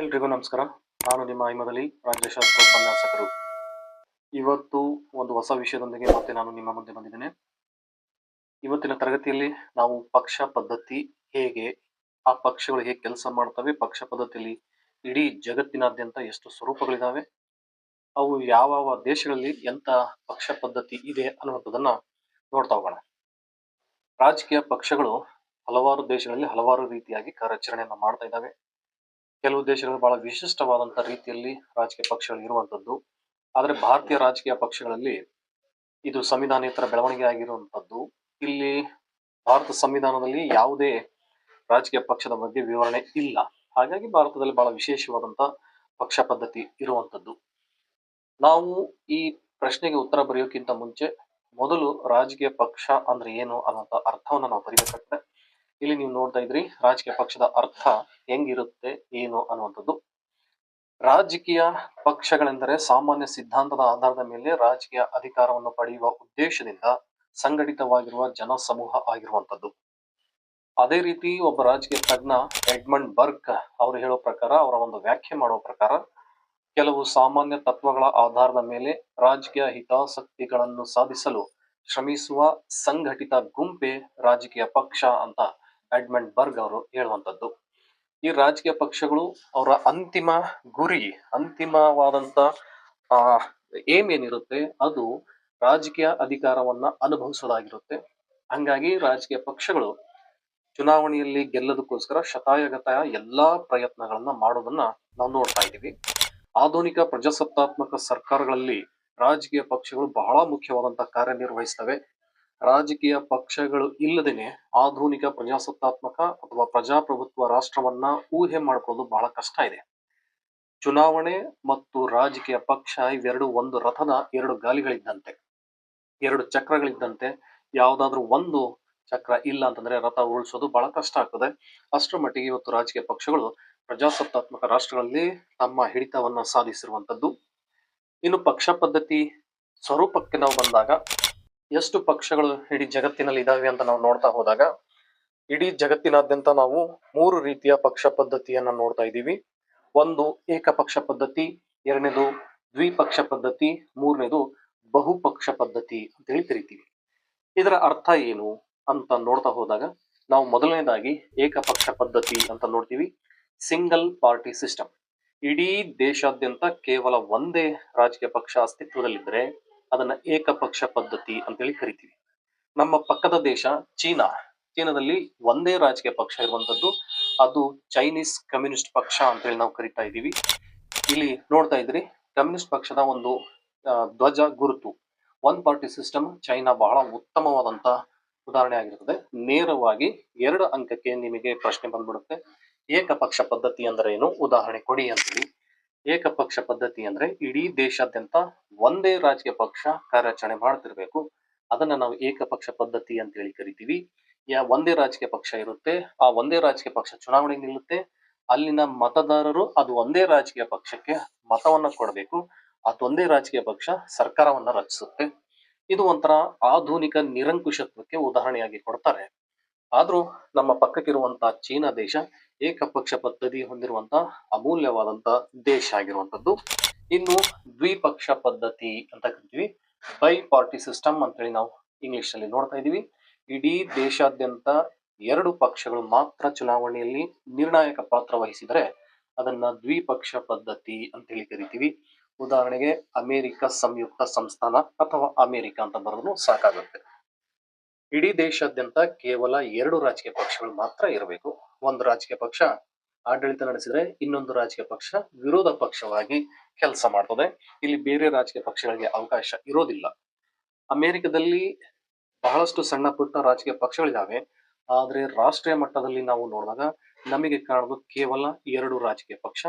ಎಲ್ರಿಗೂ ನಮಸ್ಕಾರ. ನಾನು ನಿಮ್ಮ ಹಿಮದಲ್ಲಿ ರಾಜ್ಯಶಾಸ್ತ್ರ ಉಪನ್ಯಾಸಕರು. ಇವತ್ತು ಒಂದು ಹೊಸ ವಿಷಯದೊಂದಿಗೆ ಮತ್ತೆ ನಾನು ನಿಮ್ಮ ಮುಂದೆ ಬಂದಿದ್ದೇನೆ. ಇವತ್ತಿನ ತರಗತಿಯಲ್ಲಿ ನಾವು ಪಕ್ಷ ಪದ್ಧತಿ ಹೇಗೆ, ಆ ಪಕ್ಷಗಳು ಹೇಗೆ ಕೆಲಸ ಮಾಡ್ತವೆ, ಪಕ್ಷ ಪದ್ಧತಿಯಲ್ಲಿ ಇಡೀ ಜಗತ್ತಿನಾದ್ಯಂತ ಎಷ್ಟು ಸ್ವರೂಪಗಳಿದಾವೆ, ಅವು ಯಾವ ದೇಶಗಳಲ್ಲಿ ಎಂತ ಪಕ್ಷ ಪದ್ಧತಿ ಇದೆ ಅನ್ನುವಂಥದ್ದನ್ನ ನೋಡ್ತಾ ಹೋಗೋಣ. ರಾಜಕೀಯ ಪಕ್ಷಗಳು ಹಲವಾರು ದೇಶಗಳಲ್ಲಿ ಹಲವಾರು ರೀತಿಯಾಗಿ ಕಾರ್ಯಾಚರಣೆಯನ್ನು ಮಾಡ್ತಾ ಇದ್ದಾವೆ ಕೆಲವು ದೇಶಗಳು ಬಹಳ ವಿಶಿಷ್ಟವಾದಂತಹ ರೀತಿಯಲ್ಲಿ ರಾಜಕೀಯ ಪಕ್ಷಗಳು ಇರುವಂತದ್ದು ಆದ್ರೆ ಭಾರತೀಯ ರಾಜಕೀಯ ಪಕ್ಷಗಳಲ್ಲಿ ಇದು ಸಂವಿಧಾನೇತರ ಬೆಳವಣಿಗೆ ಆಗಿರುವಂತದ್ದು ಇಲ್ಲಿ ಭಾರತ ಸಂವಿಧಾನದಲ್ಲಿ ಯಾವುದೇ ರಾಜಕೀಯ ಪಕ್ಷದ ಬಗ್ಗೆ ವಿವರಣೆ ಇಲ್ಲ. ಹಾಗಾಗಿ ಭಾರತದಲ್ಲಿ ಬಹಳ ವಿಶೇಷವಾದಂತ ಪಕ್ಷ ಪದ್ಧತಿ ಇರುವಂತದ್ದು ನಾವು ಈ ಪ್ರಶ್ನೆಗೆ ಉತ್ತರ ಬರೆಯೋಕ್ಕಿಂತ ಮುಂಚೆ ಮೊದಲು ರಾಜಕೀಯ ಪಕ್ಷ ಅಂದ್ರೆ ಏನು ಅನ್ನೋಂಥ ಅರ್ಥವನ್ನ ನಾವು ಬರೀಬೇಕಾಗ್ತದೆ. ಇಲ್ಲಿ ನೀವು ನೋಡ್ತಾ ಇದ್ರಿ ರಾಜಕೀಯ ಪಕ್ಷದ ಅರ್ಥ ಹೆಂಗಿರುತ್ತೆ, ಏನು ಅನ್ನುವಂಥದ್ದು. ರಾಜಕೀಯ ಪಕ್ಷಗಳೆಂದರೆ ಸಾಮಾನ್ಯ ಸಿದ್ಧಾಂತದ ಆಧಾರದ ಮೇಲೆ ರಾಜಕೀಯ ಅಧಿಕಾರವನ್ನು ಪಡೆಯುವ ಉದ್ದೇಶದಿಂದ ಸಂಘಟಿತವಾಗಿರುವ ಜನ ಸಮೂಹ ಆಗಿರುವಂತದ್ದು ಅದೇ ರೀತಿ ಒಬ್ಬ ರಾಜಕೀಯ ತಜ್ಞ ಎಡ್ಮಂಡ್ ಬರ್ಕ್ ಅವರು ಹೇಳೋ ಪ್ರಕಾರ, ಅವರ ಒಂದು ವ್ಯಾಖ್ಯೆ ಮಾಡುವ ಪ್ರಕಾರ, ಕೆಲವು ಸಾಮಾನ್ಯ ತತ್ವಗಳ ಆಧಾರದ ಮೇಲೆ ರಾಜಕೀಯ ಹಿತಾಸಕ್ತಿಗಳನ್ನು ಸಾಧಿಸಲು ಶ್ರಮಿಸುವ ಸಂಘಟಿತ ಗುಂಪೆ ರಾಜಕೀಯ ಪಕ್ಷ ಅಂತ ಎಡ್ಮಂಡ್ ಬರ್ಗ್ ಅವರು ಹೇಳುವಂತದ್ದು ಈ ರಾಜಕೀಯ ಪಕ್ಷಗಳು ಅವರ ಅಂತಿಮ ಗುರಿ ಅಂತಿಮವಾದಂತ ಆ, ಏಮ್ ಏನಿರುತ್ತೆ ಅದು ರಾಜಕೀಯ ಅಧಿಕಾರವನ್ನ ಅನುಭವಿಸೋದಾಗಿರುತ್ತೆ. ಹಂಗಾಗಿ ರಾಜಕೀಯ ಪಕ್ಷಗಳು ಚುನಾವಣೆಯಲ್ಲಿ ಗೆಲ್ಲದಕ್ಕೋಸ್ಕರ ಶತಾಯಗತ ಎಲ್ಲಾ ಪ್ರಯತ್ನಗಳನ್ನ ಮಾಡೋದನ್ನ ನಾವು ನೋಡ್ತಾ ಇದ್ದೀವಿ. ಆಧುನಿಕ ಪ್ರಜಾಸತ್ತಾತ್ಮಕ ಸರ್ಕಾರಗಳಲ್ಲಿ ರಾಜಕೀಯ ಪಕ್ಷಗಳು ಬಹಳ ಮುಖ್ಯವಾದಂತಹ ಕಾರ್ಯನಿರ್ವಹಿಸ್ತವೆ. ರಾಜಕೀಯ ಪಕ್ಷಗಳು ಇಲ್ಲದೇನೆ ಆಧುನಿಕ ಪ್ರಜಾಸತ್ತಾತ್ಮಕ ಅಥವಾ ಪ್ರಜಾಪ್ರಭುತ್ವ ರಾಷ್ಟ್ರವನ್ನ ಊಹೆ ಮಾಡ್ಕೊಳ್ಳೋದು ಬಹಳ ಕಷ್ಟ ಇದೆ. ಚುನಾವಣೆ ಮತ್ತು ರಾಜಕೀಯ ಪಕ್ಷ ಇವೆರಡು ಒಂದು ರಥದ ಎರಡು ಗಾಲಿಗಳಿದ್ದಂತೆ, ಎರಡು ಚಕ್ರಗಳಿದ್ದಂತೆ, ಯಾವ್ದಾದ್ರು ಒಂದು ಚಕ್ರ ಇಲ್ಲ ಅಂತಂದ್ರೆ ರಥ ಉಳಿಸೋದು ಬಹಳ ಕಷ್ಟ ಆಗ್ತದೆ. ಅಷ್ಟರ ಮಟ್ಟಿಗೆ ಇವತ್ತು ರಾಜಕೀಯ ಪಕ್ಷಗಳು ಪ್ರಜಾಸತ್ತಾತ್ಮಕ ರಾಷ್ಟ್ರಗಳಲ್ಲಿ ತಮ್ಮ ಹಿಡಿತವನ್ನ ಸಾಧಿಸಿರುವಂತದ್ದು. ಇನ್ನು ಪಕ್ಷ ಪದ್ಧತಿ ಸ್ವರೂಪಕ್ಕೆ ನಾವು ಬಂದಾಗ ಎಷ್ಟು ಪಕ್ಷಗಳು ಇಡೀ ಜಗತ್ತಿನಲ್ಲಿ ಇದಾವೆ ಅಂತ ನಾವು ನೋಡ್ತಾ ಹೋದಾಗ, ಇಡೀ ಜಗತ್ತಿನಾದ್ಯಂತ ನಾವು ಮೂರು ರೀತಿಯ ಪಕ್ಷ ಪದ್ಧತಿಯನ್ನ ನೋಡ್ತಾ ಇದ್ದೀವಿ. ಒಂದು ಏಕಪಕ್ಷ ಪದ್ಧತಿ, ಎರಡನೇದು ದ್ವಿಪಕ್ಷ ಪದ್ಧತಿ, ಮೂರನೇದು ಬಹುಪಕ್ಷ ಪದ್ಧತಿ ಅಂತ ಹೇಳಿ ಕರಿತೀವಿ. ಇದರ ಅರ್ಥ ಏನು ಅಂತ ನೋಡ್ತಾ ಹೋದಾಗ, ನಾವು ಮೊದಲನೇದಾಗಿ ಏಕಪಕ್ಷ ಪದ್ಧತಿ ಅಂತ ನೋಡ್ತೀವಿ. ಸಿಂಗಲ್ ಪಾರ್ಟಿ ಸಿಸ್ಟಮ್ ಇಡೀ ದೇಶಾದ್ಯಂತ ಕೇವಲ ಒಂದೇ ರಾಜಕೀಯ ಪಕ್ಷ ಅಸ್ತಿತ್ವದಲ್ಲಿದ್ದರೆ ಅದನ್ನ ಏಕಪಕ್ಷ ಪದ್ಧತಿ ಅಂತೇಳಿ ಕರಿತೀವಿ. ನಮ್ಮ ಪಕ್ಕದ ದೇಶ ಚೀನಾ. ಚೀನಾದಲ್ಲಿ ಒಂದೇ ರಾಜಕೀಯ ಪಕ್ಷ ಇರುವಂತದ್ದು, ಅದು ಚೈನೀಸ್ ಕಮ್ಯುನಿಸ್ಟ್ ಪಕ್ಷ ಅಂತ ಹೇಳಿ ನಾವು ಕರಿತಾ ಇದ್ದೀವಿ. ಇಲ್ಲಿ ನೋಡ್ತಾ ಇದ್ರಿ, ಕಮ್ಯುನಿಸ್ಟ್ ಪಕ್ಷದ ಒಂದು ಧ್ವಜ ಗುರುತು. ಒನ್ ಪಾರ್ಟಿ ಸಿಸ್ಟಮ್ ಚೈನಾ ಬಹಳ ಉತ್ತಮವಾದಂತ ಉದಾಹರಣೆ ಆಗಿರುತ್ತದೆ ನೇರವಾಗಿ ಎರಡು ಅಂಕಕ್ಕೆ ನಿಮಗೆ ಪ್ರಶ್ನೆ ಬಂದ್ಬಿಡುತ್ತೆ. ಏಕಪಕ್ಷ ಪದ್ಧತಿ ಅಂದ್ರೆ ಏನು? ಉದಾಹರಣೆ ಕೊಡಿ ಅಂತೇಳಿ. ಏಕಪಕ್ಷ ಪದ್ಧತಿ ಅಂದ್ರೆ ಇಡೀ ದೇಶಾದ್ಯಂತ ಒಂದೇ ರಾಜಕೀಯ ಪಕ್ಷ ಕಾರ್ಯಾಚರಣೆ ಮಾಡ್ತಿರ್ಬೇಕು. ಅದನ್ನ ನಾವು ಏಕಪಕ್ಷ ಪದ್ಧತಿ ಅಂತ ಹೇಳಿ ಕರಿತೀವಿ. ಯಾ ಒಂದೇ ರಾಜಕೀಯ ಪಕ್ಷ ಇರುತ್ತೆ, ಆ ಒಂದೇ ರಾಜಕೀಯ ಪಕ್ಷ ಚುನಾವಣೆ ನಿಲ್ಲುತ್ತೆ. ಅಲ್ಲಿನ ಮತದಾರರು ಅದು ಒಂದೇ ರಾಜಕೀಯ ಪಕ್ಷಕ್ಕೆ ಮತವನ್ನ ಕೊಡಬೇಕು. ಅದೊಂದೇ ರಾಜಕೀಯ ಪಕ್ಷ ಸರ್ಕಾರವನ್ನ ರಚಿಸುತ್ತೆ. ಇದು ಒಂಥರ ಆಧುನಿಕ ನಿರಂಕುಶತ್ವಕ್ಕೆ ಉದಾಹರಣೆಯಾಗಿ ಕೊಡ್ತಾರೆ. ಆದ್ರೂ ನಮ್ಮ ಪಕ್ಕಕ್ಕಿರುವಂತಹ ಚೀನಾ ದೇಶ ಏಕಪಕ್ಷ ಪದ್ಧತಿ ಹೊಂದಿರುವಂತ ಅಮೂಲ್ಯವಾದಂತ ದೇಶ ಆಗಿರುವಂತದ್ದು ಇನ್ನು ದ್ವಿಪಕ್ಷ ಪದ್ಧತಿ ಅಂತ ಕರಿತೀವಿ. ಬೈ ಪಾರ್ಟಿ ಸಿಸ್ಟಮ್ ಅಂತೇಳಿ ನಾವು ಇಂಗ್ಲಿಷ್ ಅಲ್ಲಿ ನೋಡ್ತಾ ಇದೀವಿ ಇಡೀ ದೇಶಾದ್ಯಂತ ಎರಡು ಪಕ್ಷಗಳು ಮಾತ್ರ ಚುನಾವಣೆಯಲ್ಲಿ ನಿರ್ಣಾಯಕ ಪಾತ್ರ ವಹಿಸಿದರೆ ಅದನ್ನ ದ್ವಿಪಕ್ಷ ಪದ್ಧತಿ ಅಂತ ಹೇಳಿ ಕರಿತೀವಿ. ಉದಾಹರಣೆಗೆ ಅಮೆರಿಕ ಸಂಯುಕ್ತ ಸಂಸ್ಥಾನ ಅಥವಾ ಅಮೆರಿಕ ಅಂತ ಬರೋದು ಸಾಕಾಗುತ್ತೆ. ಇಡೀ ದೇಶಾದ್ಯಂತ ಕೇವಲ ಎರಡು ರಾಜಕೀಯ ಪಕ್ಷಗಳು ಮಾತ್ರ ಇರಬೇಕು. ಒಂದು ರಾಜಕೀಯ ಪಕ್ಷ ಆಡಳಿತ ನಡೆಸಿದ್ರೆ ಇನ್ನೊಂದು ರಾಜಕೀಯ ಪಕ್ಷ ವಿರೋಧ ಪಕ್ಷವಾಗಿ ಕೆಲಸ ಮಾಡ್ತದೆ. ಇಲ್ಲಿ ಬೇರೆ ರಾಜಕೀಯ ಪಕ್ಷಗಳಿಗೆ ಅವಕಾಶ ಇರೋದಿಲ್ಲ. ಅಮೆರಿಕದಲ್ಲಿ ಬಹಳಷ್ಟು ಸಣ್ಣ ಪುಟ್ಟ ರಾಜಕೀಯ ಪಕ್ಷಗಳಿದಾವೆ. ಆದರೆ ರಾಷ್ಟ್ರೀಯ ಮಟ್ಟದಲ್ಲಿ ನಾವು ನೋಡಿದಾಗ ನಮಗೆ ಕಾಣೋದು ಕೇವಲ ಎರಡು ರಾಜಕೀಯ ಪಕ್ಷ,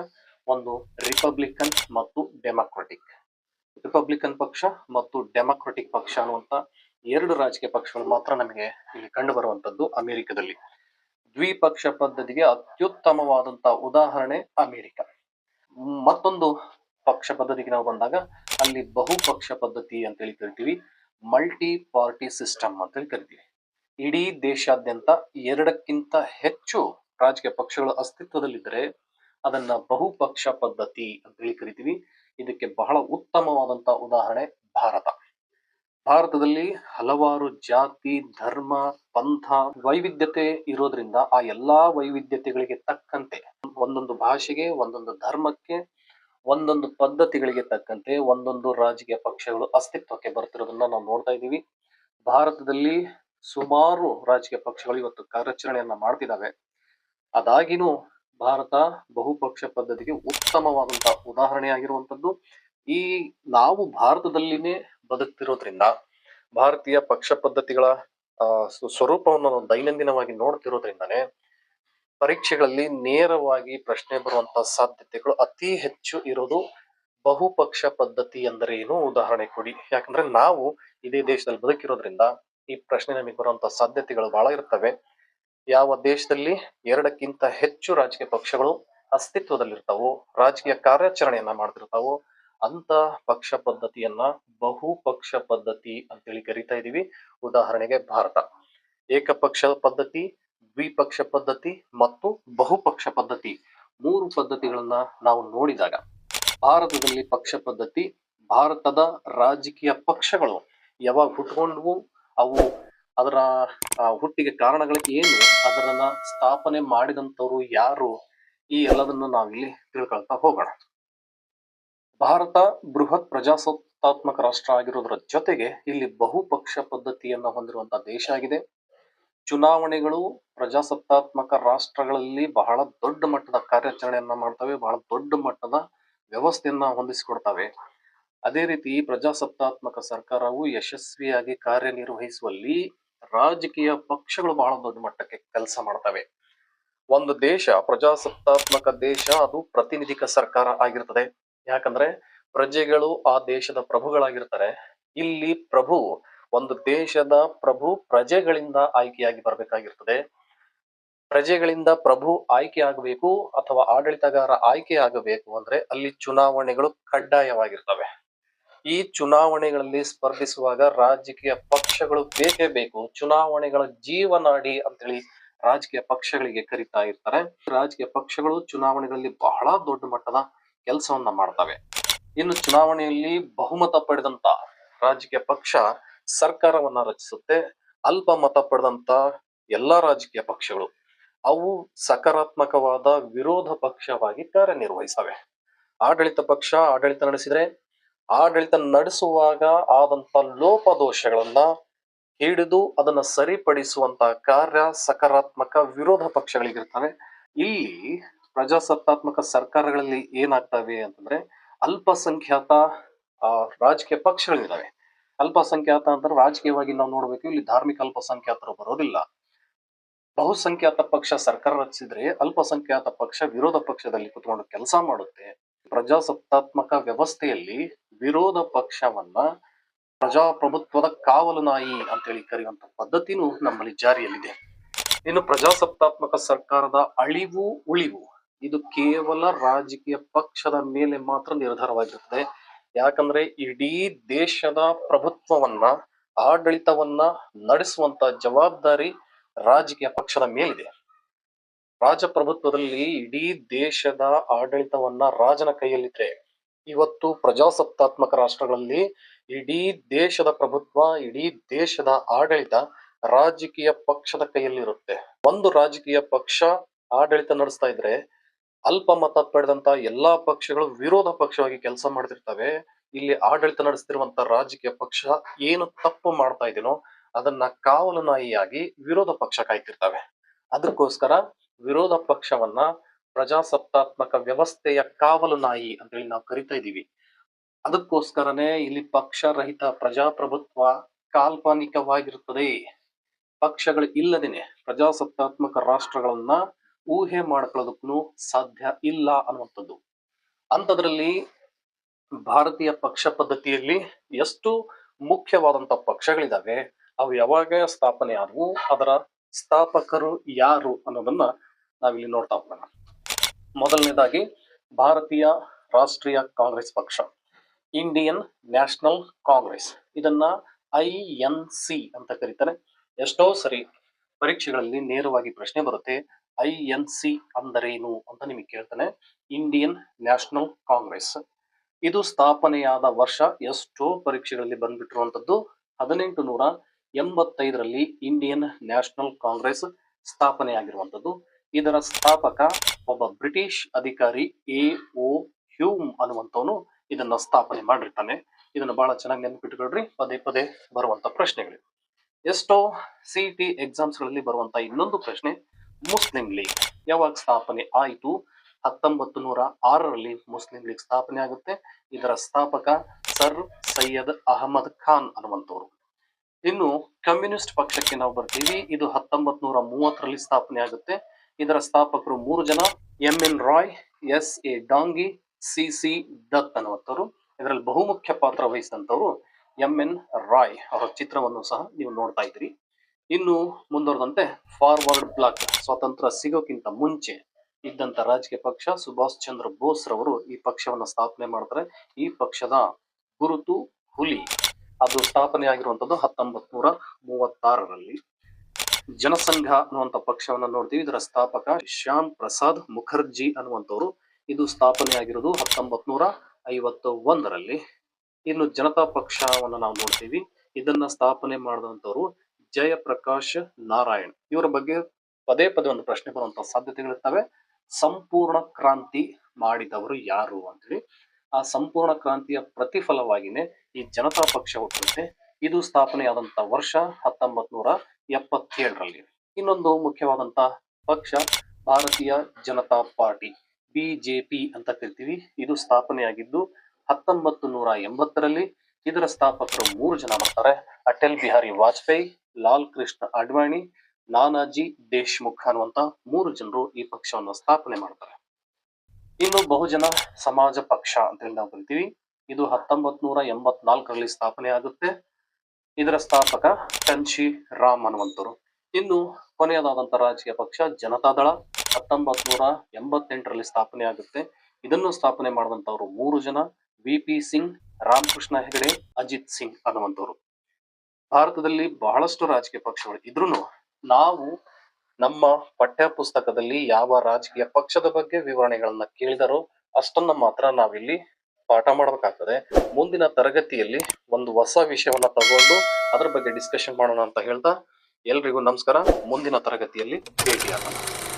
ಒಂದು ರಿಪಬ್ಲಿಕನ್ ಮತ್ತು ಡೆಮಾಕ್ರೆಟಿಕ್. ರಿಪಬ್ಲಿಕನ್ ಪಕ್ಷ ಮತ್ತು ಡೆಮಾಕ್ರೆಟಿಕ್ ಪಕ್ಷ ಅನ್ನುವಂತ ಎರಡು ರಾಜಕೀಯ ಪಕ್ಷಗಳು ಮಾತ್ರ ನಮಗೆ ಇಲ್ಲಿ ಕಂಡು ಬರುವಂತದ್ದು ಅಮೆರಿಕದಲ್ಲಿ. ದ್ವಿಪಕ್ಷ ಪದ್ಧತಿಗೆ ಅತ್ಯುತ್ತಮವಾದಂತಹ ಉದಾಹರಣೆ ಅಮೆರಿಕ. ಮತ್ತೊಂದು ಪಕ್ಷ ಪದ್ಧತಿಗೆ ನಾವು ಬಂದಾಗ ಅಲ್ಲಿ ಬಹುಪಕ್ಷ ಪದ್ಧತಿ ಅಂತೇಳಿ ಕರಿತೀವಿ. ಮಲ್ಟಿ ಪಾರ್ಟಿ ಸಿಸ್ಟಮ್ ಅಂತೇಳಿ ಕರಿತೀವಿ. ಇಡೀ ದೇಶಾದ್ಯಂತ ಎರಡಕ್ಕಿಂತ ಹೆಚ್ಚು ರಾಜಕೀಯ ಪಕ್ಷಗಳು ಅಸ್ತಿತ್ವದಲ್ಲಿದ್ದರೆ ಅದನ್ನ ಬಹುಪಕ್ಷ ಪದ್ಧತಿ ಅಂತ ಹೇಳಿ ಕರಿತೀವಿ. ಇದಕ್ಕೆ ಬಹಳ ಉತ್ತಮವಾದಂತಹ ಉದಾಹರಣೆ ಭಾರತ. ಭಾರತದಲ್ಲಿ ಹಲವಾರು ಜಾತಿ, ಧರ್ಮ, ಪಂಥ ವೈವಿಧ್ಯತೆ ಇರೋದ್ರಿಂದ ಆ ಎಲ್ಲಾ ವೈವಿಧ್ಯತೆಗಳಿಗೆ ತಕ್ಕಂತೆ ಒಂದೊಂದು ಭಾಷೆಗೆ, ಒಂದೊಂದು ಧರ್ಮಕ್ಕೆ, ಒಂದೊಂದು ಪದ್ಧತಿಗಳಿಗೆ ತಕ್ಕಂತೆ ಒಂದೊಂದು ರಾಜಕೀಯ ಪಕ್ಷಗಳು ಅಸ್ತಿತ್ವಕ್ಕೆ ಬರ್ತಿರೋದನ್ನ ನಾವು ನೋಡ್ತಾ ಇದ್ದೀವಿ. ಭಾರತದಲ್ಲಿ ಸುಮಾರು ರಾಜಕೀಯ ಪಕ್ಷಗಳು ಇವತ್ತು ಕಾರ್ಯಾಚರಣೆಯನ್ನ ಮಾಡ್ತಿದ್ದಾವೆ ಅದಾಗಿನೂ ಭಾರತ ಬಹುಪಕ್ಷ ಪದ್ಧತಿಗೆ ಉತ್ತಮವಾದಂತಹ ಉದಾಹರಣೆ ಆಗಿರುವಂತದ್ದು ಈ ನಾವು ಭಾರತದಲ್ಲಿನೇ ಬದುಕ್ತಿರೋದ್ರಿಂದ ಭಾರತೀಯ ಪಕ್ಷ ಪದ್ಧತಿಗಳ ಸ್ವರೂಪವನ್ನು ನಾವು ದೈನಂದಿನವಾಗಿ ನೋಡ್ತಿರೋದ್ರಿಂದಾನೇ ಪರೀಕ್ಷೆಗಳಲ್ಲಿ ನೇರವಾಗಿ ಪ್ರಶ್ನೆ ಬರುವಂತಹ ಸಾಧ್ಯತೆಗಳು ಅತಿ ಹೆಚ್ಚು ಇರೋದು ಬಹುಪಕ್ಷ ಪದ್ಧತಿ ಎಂದರೆ ಏನು? ಉದಾಹರಣೆ ಕೊಡಿ. ಯಾಕಂದ್ರೆ ನಾವು ಇದೇ ದೇಶದಲ್ಲಿ ಬದುಕಿರೋದ್ರಿಂದ ಈ ಪ್ರಶ್ನೆ ನಮಗೆ ಬರುವಂತಹ ಸಾಧ್ಯತೆಗಳು ಬಹಳ ಇರ್ತವೆ. ಯಾವ ದೇಶದಲ್ಲಿ ಎರಡಕ್ಕಿಂತ ಹೆಚ್ಚು ರಾಜಕೀಯ ಪಕ್ಷಗಳು ಅಸ್ತಿತ್ವದಲ್ಲಿರ್ತಾವೋ, ರಾಜಕೀಯ ಕಾರ್ಯಾಚರಣೆಯನ್ನ ಮಾಡ್ತಿರ್ತಾವೋ ಅಂತ ಪಕ್ಷ ಪದ್ಧತಿಯನ್ನ ಬಹುಪಕ್ಷ ಪದ್ಧತಿ ಅಂತೇಳಿ ಕರಿತಾ ಇದೀವಿ. ಉದಾಹರಣೆಗೆ ಭಾರತ. ಏಕಪಕ್ಷ ಪದ್ಧತಿ, ದ್ವಿಪಕ್ಷ ಪದ್ಧತಿ ಮತ್ತು ಬಹುಪಕ್ಷ ಪದ್ಧತಿ ಮೂರು ಪದ್ಧತಿಗಳನ್ನ ನಾವು ನೋಡಿದಾಗ ಭಾರತದಲ್ಲಿ ಪಕ್ಷ ಪದ್ಧತಿ, ಭಾರತದ ರಾಜಕೀಯ ಪಕ್ಷಗಳು ಯಾವಾಗ ಹುಟ್ಕೊಂಡ್ವು, ಅವು ಅದರ ಹುಟ್ಟಿಗೆ ಕಾರಣಗಳು ಏನು, ಅದರನ್ನ ಸ್ಥಾಪನೆ ಮಾಡಿದಂಥವ್ರು ಯಾರು, ಈ ಎಲ್ಲದನ್ನು ನಾವಿಲ್ಲಿ ತಿಳ್ಕೊಳ್ತಾ ಹೋಗೋಣ. ಭಾರತ ಬೃಹತ್ ಪ್ರಜಾಸತ್ತಾತ್ಮಕ ರಾಷ್ಟ್ರ ಆಗಿರೋದ್ರ ಜೊತೆಗೆ ಇಲ್ಲಿ ಬಹುಪಕ್ಷ ಪದ್ಧತಿಯನ್ನ ಹೊಂದಿರುವಂತಹ ದೇಶ ಆಗಿದೆ. ಚುನಾವಣೆಗಳು ಪ್ರಜಾಸತ್ತಾತ್ಮಕ ರಾಷ್ಟ್ರಗಳಲ್ಲಿ ಬಹಳ ದೊಡ್ಡ ಮಟ್ಟದ ಕಾರ್ಯಾಚರಣೆಯನ್ನ ಮಾಡ್ತವೆ, ಬಹಳ ದೊಡ್ಡ ಮಟ್ಟದ ವ್ಯವಸ್ಥೆಯನ್ನ ಹೊಂದಿಸಿಕೊಡ್ತವೆ. ಅದೇ ರೀತಿ ಪ್ರಜಾಸತ್ತಾತ್ಮಕ ಸರ್ಕಾರವು ಯಶಸ್ವಿಯಾಗಿ ಕಾರ್ಯನಿರ್ವಹಿಸುವಲ್ಲಿ ರಾಜಕೀಯ ಪಕ್ಷಗಳು ಬಹಳ ದೊಡ್ಡ ಮಟ್ಟಕ್ಕೆ ಕೆಲಸ ಮಾಡ್ತವೆ. ಒಂದು ದೇಶ ಪ್ರಜಾಸತ್ತಾತ್ಮಕ ದೇಶ, ಅದು ಪ್ರತಿನಿಧಿಕ ಸರ್ಕಾರ ಆಗಿರ್ತದೆ. ಯಾಕಂದ್ರೆ ಪ್ರಜೆಗಳು ಆ ದೇಶದ ಪ್ರಭುಗಳಾಗಿರ್ತಾರೆ. ಇಲ್ಲಿ ಪ್ರಭು ಒಂದು ದೇಶದ ಪ್ರಭು ಪ್ರಜೆಗಳಿಂದ ಆಯ್ಕೆಯಾಗಿ ಬರಬೇಕಾಗಿರ್ತದೆ. ಪ್ರಜೆಗಳಿಂದ ಪ್ರಭು ಆಯ್ಕೆ ಆಗಬೇಕು ಅಥವಾ ಆಡಳಿತಗಾರ ಆಯ್ಕೆ ಆಗಬೇಕು ಅಂದ್ರೆ ಅಲ್ಲಿ ಚುನಾವಣೆಗಳು ಕಡ್ಡಾಯವಾಗಿರ್ತವೆ. ಈ ಚುನಾವಣೆಗಳಲ್ಲಿ ಸ್ಪರ್ಧಿಸುವಾಗ ರಾಜಕೀಯ ಪಕ್ಷಗಳು ಬೇಕೇ ಬೇಕು. ಚುನಾವಣೆಗಳ ಜೀವನಾಡಿ ಅಂತೇಳಿ ರಾಜಕೀಯ ಪಕ್ಷಗಳಿಗೆ ಕರಿತಾ ಇರ್ತಾರೆ. ರಾಜಕೀಯ ಪಕ್ಷಗಳು ಚುನಾವಣೆಗಳಲ್ಲಿ ಬಹಳ ದೊಡ್ಡ ಮಟ್ಟದ ಕೆಲಸವನ್ನ ಮಾಡ್ತವೆ. ಇನ್ನು ಚುನಾವಣೆಯಲ್ಲಿ ಬಹುಮತ ಪಡೆದಂತ ರಾಜಕೀಯ ಪಕ್ಷ ಸರ್ಕಾರವನ್ನ ರಚಿಸುತ್ತೆ. ಅಲ್ಪ ಮತ ಪಡೆದಂತ ಎಲ್ಲಾ ರಾಜಕೀಯ ಪಕ್ಷಗಳು. ಅವು ಸಕಾರಾತ್ಮಕವಾದ ವಿರೋಧ ಪಕ್ಷವಾಗಿ ಕಾರ್ಯನಿರ್ವಹಿಸವೆ. ಆಡಳಿತ ಪಕ್ಷ ಆಡಳಿತ ನಡೆಸಿದ್ರೆ ಆಡಳಿತ ನಡೆಸುವಾಗ ಆದಂತ ಲೋಪದೋಷಗಳನ್ನ ಹಿಡಿದು ಅದನ್ನ ಸರಿಪಡಿಸುವಂತ ಕಾರ್ಯ ಸಕಾರಾತ್ಮಕ ವಿರೋಧ ಪಕ್ಷಗಳಿಗಿರ್ತವೆ. ಇಲ್ಲಿ ಪ್ರಜಾಸತ್ತಾತ್ಮಕ ಸರ್ಕಾರಗಳಲ್ಲಿ ಏನಾಗ್ತವೆ ಅಂತಂದ್ರೆ ಅಲ್ಪಸಂಖ್ಯಾತ ರಾಜಕೀಯ ಪಕ್ಷಗಳಿದ್ದಾವೆ. ಅಲ್ಪಸಂಖ್ಯಾತ ಅಂದ್ರೆ ರಾಜಕೀಯವಾಗಿ ನಾವು ನೋಡ್ಬೇಕು, ಇಲ್ಲಿ ಧಾರ್ಮಿಕ ಅಲ್ಪಸಂಖ್ಯಾತರು ಬರೋದಿಲ್ಲ. ಬಹುಸಂಖ್ಯಾತ ಪಕ್ಷ ಸರ್ಕಾರ ರಚಿಸಿದ್ರೆ ಅಲ್ಪಸಂಖ್ಯಾತ ಪಕ್ಷ ವಿರೋಧ ಪಕ್ಷದಲ್ಲಿ ಕುತ್ಕೊಂಡು ಕೆಲಸ ಮಾಡುತ್ತೆ. ಪ್ರಜಾಸತ್ತಾತ್ಮಕ ವ್ಯವಸ್ಥೆಯಲ್ಲಿ ವಿರೋಧ ಪಕ್ಷವನ್ನ ಪ್ರಜಾಪ್ರಭುತ್ವದ ಕಾವಲು ನಾಯಿ ಅಂತೇಳಿ ಕರೆಯುವಂತ ಪದ್ಧತಿನೂ ನಮ್ಮಲ್ಲಿ ಜಾರಿಯಲ್ಲಿದೆ. ಇನ್ನು ಪ್ರಜಾಸತ್ತಾತ್ಮಕ ಸರ್ಕಾರದ ಅಳಿವು, ಉಳಿವು ಇದು ಕೇವಲ ರಾಜಕೀಯ ಪಕ್ಷದ ಮೇಲೆ ಮಾತ್ರ ನಿರ್ಧಾರವಾಗಿರುತ್ತದೆ. ಯಾಕಂದ್ರೆ ಇಡೀ ದೇಶದ ಪ್ರಭುತ್ವವನ್ನ, ಆಡಳಿತವನ್ನ ನಡೆಸುವಂತ ಜವಾಬ್ದಾರಿ ರಾಜಕೀಯ ಪಕ್ಷದ ಮೇಲಿದೆ. ರಾಜಪ್ರಭುತ್ವದಲ್ಲಿ ಇಡೀ ದೇಶದ ಆಡಳಿತವನ್ನ ರಾಜನ ಕೈಯಲ್ಲಿದ್ರೆ, ಇವತ್ತು ಪ್ರಜಾಸತ್ತಾತ್ಮಕ ರಾಷ್ಟ್ರಗಳಲ್ಲಿ ಇಡೀ ದೇಶದ ಪ್ರಭುತ್ವ, ಇಡೀ ದೇಶದ ಆಡಳಿತ ರಾಜಕೀಯ ಪಕ್ಷದ ಕೈಯಲ್ಲಿರುತ್ತೆ. ಒಂದು ರಾಜಕೀಯ ಪಕ್ಷ ಆಡಳಿತ ನಡೆಸ್ತಾ ಇದ್ರೆ ಅಲ್ಪ ಮತ ಪಡೆದಂತ ಎಲ್ಲಾ ಪಕ್ಷಗಳು ವಿರೋಧ ಪಕ್ಷವಾಗಿ ಕೆಲಸ ಮಾಡ್ತಿರ್ತವೆ. ಇಲ್ಲಿ ಆಡಳಿತ ನಡೆಸ್ತಿರುವಂತ ರಾಜಕೀಯ ಪಕ್ಷ ಏನು ತಪ್ಪು ಮಾಡ್ತಾ ಇದೀನೋ ಅದನ್ನ ಕಾವಲು ನಾಯಿಯಾಗಿ ವಿರೋಧ ಪಕ್ಷ ಕಾಯ್ತಿರ್ತವೆ. ಅದಕ್ಕೋಸ್ಕರ ವಿರೋಧ ಪಕ್ಷವನ್ನ ಪ್ರಜಾಸತ್ತಾತ್ಮಕ ವ್ಯವಸ್ಥೆಯ ಕಾವಲು ನಾಯಿ ಅಂತೇಳಿ ನಾವು ಕರಿತಾ ಇದೀವಿ. ಅದಕ್ಕೋಸ್ಕರನೇ ಇಲ್ಲಿ ಪಕ್ಷ ರಹಿತ ಪ್ರಜಾಪ್ರಭುತ್ವ ಕಾಲ್ಪನಿಕವಾಗಿರುತ್ತದೆ. ಪಕ್ಷಗಳು ಇಲ್ಲದೇನೆ ಪ್ರಜಾಸತ್ತಾತ್ಮಕ ರಾಷ್ಟ್ರಗಳನ್ನ ಊಹೆ ಮಾಡ್ಕೊಳ್ಳೋದಕ್ಕೂ ಸಾಧ್ಯ ಇಲ್ಲ ಅನ್ನುವಂಥದ್ದು. ಅಂಥದ್ರಲ್ಲಿ ಭಾರತೀಯ ಪಕ್ಷ ಪದ್ಧತಿಯಲ್ಲಿ ಎಷ್ಟು ಮುಖ್ಯವಾದಂತ ಪಕ್ಷಗಳಿದಾವೆ, ಅವು ಯಾವಾಗ ಸ್ಥಾಪನೆ ಆದವು, ಅದರ ಸ್ಥಾಪಕರು ಯಾರು ಅನ್ನೋದನ್ನ ನಾವಿಲ್ಲಿ ನೋಡ್ತಾ ಹೋಗೋಣ. ಮೊದಲನೇದಾಗಿ ಭಾರತೀಯ ರಾಷ್ಟ್ರೀಯ ಕಾಂಗ್ರೆಸ್ ಪಕ್ಷ, ಇಂಡಿಯನ್ ನ್ಯಾಷನಲ್ ಕಾಂಗ್ರೆಸ್. ಇದನ್ನ ಐ ಎನ್ ಸಿ ಅಂತ ಕರೀತಾರೆ. ಎಷ್ಟೋ ಸರಿ ಪರೀಕ್ಷೆಗಳಲ್ಲಿ ನೇರವಾಗಿ ಪ್ರಶ್ನೆ ಬರುತ್ತೆ ಐ ಎನ್ ಸಿ ಅಂದರೇನು ಅಂತ ನಿಮಗೆ ಕೇಳ್ತಾನೆ. Indian national Congress. ಇದು ಸ್ಥಾಪನೆಯಾದ ವರ್ಷ ಎಷ್ಟೋ ಪರೀಕ್ಷೆಗಳಲ್ಲಿ ಬಂದ್ಬಿಟ್ಟಿರುವಂತದ್ದು ಹದಿನೆಂಟು ನೂರ ಎಂಬತ್ತೈದರಲ್ಲಿ ಇಂಡಿಯನ್ ನ್ಯಾಷನಲ್ ಕಾಂಗ್ರೆಸ್ ಸ್ಥಾಪನೆಯಾಗಿರುವಂಥದ್ದು. ಇದರ ಸ್ಥಾಪಕ ಒಬ್ಬ ಬ್ರಿಟಿಷ್ ಅಧಿಕಾರಿ ಎ ಓ ಹ್ಯೂಮ್ ಅನ್ನುವಂಥವನು ಇದನ್ನ ಸ್ಥಾಪನೆ ಮಾಡಿರ್ತಾನೆ. ಇದನ್ನು ಬಹಳ ಚೆನ್ನಾಗಿ ನೆನಪಿಟ್ಕೊಳ್ರಿ. ಪದೇ ಪದೇ ಬರುವಂತ ಪ್ರಶ್ನೆಗಳು. ಎಷ್ಟೋ ಸಿ ಎಕ್ಸಾಮ್ಸ್ಗಳಲ್ಲಿ ಬರುವಂತ ಇನ್ನೊಂದು ಪ್ರಶ್ನೆ ಮುಸ್ಲಿಂ ಲೀಗ್. ಯಾವಾಗ ಸ್ಥಾಪನೆ ಆಯಿತು? ಹತ್ತೊಂಬತ್ತು ನೂರ ಆರರಲ್ಲಿ ಮುಸ್ಲಿಂ ಲೀಗ್ ಸ್ಥಾಪನೆ ಆಗುತ್ತೆ. ಇದರ ಸ್ಥಾಪಕ ಸರ್ ಸೈಯದ್ ಅಹಮದ್ ಖಾನ್ ಅನ್ನುವಂಥವ್ರು. ಇನ್ನು ಕಮ್ಯುನಿಸ್ಟ್ ಪಕ್ಷಕ್ಕೆ ನಾವು ಬರ್ತೀವಿ. ಇದು ಹತ್ತೊಂಬತ್ ನೂರ ಮೂವತ್ತರಲ್ಲಿ ಸ್ಥಾಪನೆ ಆಗುತ್ತೆ. ಇದರ ಸ್ಥಾಪಕರು ಮೂರು ಜನ. M N Roy, S A Dange, C C Dutt ಅನ್ನುವಂಥವ್ರು. ಇದರಲ್ಲಿ ಬಹುಮುಖ್ಯ ಪಾತ್ರ ವಹಿಸಿದಂಥವ್ರು ಎಂ ಎನ್ ರಾಯ್. ಅವರ ಚಿತ್ರವನ್ನು ಸಹ ನೀವು ನೋಡ್ತಾ ಇದ್ದೀರಿ. ಇನ್ನು ಮುಂದುವರೆದಂತೆ ಫಾರ್ವರ್ಡ್ ಬ್ಲಾಕ್ ಸ್ವಾತಂತ್ರ್ಯ ಸಿಗೋಕ್ಕಿಂತ ಮುಂಚೆ ಇದ್ದಂತ ರಾಜಕೀಯ ಪಕ್ಷ ಸುಭಾಷ್ ಚಂದ್ರ ಬೋಸ್ ರವರು ಈ ಪಕ್ಷವನ್ನ ಸ್ಥಾಪನೆ ಮಾಡ್ತಾರೆ ಈ ಪಕ್ಷದ ಗುರುತು ಹುಲಿ. ಅದು ಸ್ಥಾಪನೆ ಆಗಿರುವಂತದ್ದು ಹತ್ತೊಂಬತ್ ನೂರ ಮೂವತ್ತಾರರಲ್ಲಿ. ಜನಸಂಘ ಅನ್ನುವಂತ ಪಕ್ಷವನ್ನ ನೋಡ್ತೀವಿ. ಇದರ ಸ್ಥಾಪಕ ಶ್ಯಾಮ್ ಪ್ರಸಾದ್ ಮುಖರ್ಜಿ ಅನ್ನುವಂಥವ್ರು ಇದು ಸ್ಥಾಪನೆ ಆಗಿರೋದು ಹತ್ತೊಂಬತ್ ನೂರ ಐವತ್ತ ಒಂದರಲ್ಲಿ ಇನ್ನು ಜನತಾ ಪಕ್ಷವನ್ನ ನಾವು ನೋಡ್ತೀವಿ. ಇದನ್ನ ಸ್ಥಾಪನೆ ಮಾಡಿದಂತವ್ರು ಜಯಪ್ರಕಾಶ್ ನಾರಾಯಣ್. ಇವರ ಬಗ್ಗೆ ಪದೇ ಪದೇ ಒಂದು ಪ್ರಶ್ನೆ ಬರುವಂತ ಸಾಧ್ಯತೆಗಳಿರ್ತವೆ. ಸಂಪೂರ್ಣ ಕ್ರಾಂತಿ ಮಾಡಿದವರು ಯಾರು ಅಂತೇಳಿ. ಆ ಸಂಪೂರ್ಣ ಕ್ರಾಂತಿಯ ಪ್ರತಿಫಲವಾಗಿನೇ ಈ ಜನತಾ ಪಕ್ಷ ಹುಟ್ಟುತ್ತೆ. ಇದು ಸ್ಥಾಪನೆಯಾದಂತ ವರ್ಷ ಹತ್ತೊಂಬತ್ ನೂರ ಎಪ್ಪತ್ತೇಳರಲ್ಲಿ. ಇನ್ನೊಂದು ಮುಖ್ಯವಾದಂತ ಪಕ್ಷ ಭಾರತೀಯ ಜನತಾ ಪಾರ್ಟಿ, ಬಿಜೆಪಿ ಅಂತ ಕರಿತೀವಿ. ಇದು ಸ್ಥಾಪನೆಯಾಗಿದ್ದು ಹತ್ತೊಂಬತ್ತು ನೂರ ಎಂಬತ್ತರಲ್ಲಿ ಇದರ ಸ್ಥಾಪಕರು ಮೂರು ಜನ ಬರ್ತಾರೆ. ಅಟಲ್ ಬಿಹಾರಿ ವಾಜಪೇಯಿ ಲಾಲ್ ಕೃಷ್ಣ ಅಡ್ವಾಣಿ, ನಾನಾಜಿ ದೇಶ್ಮುಖ್ ಅನ್ನುವಂತ ಮೂರು ಜನರು ಈ ಪಕ್ಷವನ್ನು ಸ್ಥಾಪನೆ ಮಾಡ್ತಾರೆ. ಇನ್ನು ಬಹುಜನ ಸಮಾಜ ಪಕ್ಷ ಅಂತ ಹೇಳಿ ನಾವು ಕರಿತೀವಿ. ಇದು ಹತ್ತೊಂಬತ್ ನೂರ ಎಂಬತ್ನಾಲ್ಕರಲ್ಲಿ ಸ್ಥಾಪನೆ ಆಗುತ್ತೆ. ಇದರ ಸ್ಥಾಪಕ ಕಂಚಿ ರಾಮ್ ಅನ್ನುವಂಥರು ಇನ್ನು ಕೊನೆಯದಾದಂತ ರಾಜಕೀಯ ಪಕ್ಷ ಜನತಾದಳ ಹತ್ತೊಂಬತ್ ನೂರ ಎಂಬತ್ತೆಂಟರಲ್ಲಿ ಸ್ಥಾಪನೆ ಆಗುತ್ತೆ. ಇದನ್ನು ಸ್ಥಾಪನೆ ಮಾಡುವಂತವರು ಮೂರು ಜನ. ವಿ ಪಿ ಸಿಂಗ್, ರಾಮಕೃಷ್ಣ ಹೆಗಡೆ ಅಜಿತ್ ಸಿಂಗ್ ಅನ್ನುವಂಥವ್ರು ಭಾರತದಲ್ಲಿ ಬಹಳಷ್ಟು ರಾಜಕೀಯ ಪಕ್ಷಗಳು ಇದ್ರೂ ನಾವು ನಮ್ಮ ಪಠ್ಯ ಪುಸ್ತಕದಲ್ಲಿ ಯಾವ ರಾಜಕೀಯ ಪಕ್ಷದ ಬಗ್ಗೆ ವಿವರಣೆಗಳನ್ನ ಕೇಳಿದರೋ ಅಷ್ಟನ್ನ ಮಾತ್ರ ನಾವಿಲ್ಲಿ ಪಾಠ ಮಾಡಬೇಕಾಗ್ತದೆ. ಮುಂದಿನ ತರಗತಿಯಲ್ಲಿ ಒಂದು ಹೊಸ ವಿಷಯವನ್ನ ತಗೊಂಡು ಅದ್ರ ಬಗ್ಗೆ ಡಿಸ್ಕಷನ್ ಮಾಡೋಣ ಅಂತ ಹೇಳ್ತಾ ಎಲ್ರಿಗೂ ನಮಸ್ಕಾರ. ಮುಂದಿನ ತರಗತಿಯಲ್ಲಿ ಭೇಟಿಯಾಗೋಣ.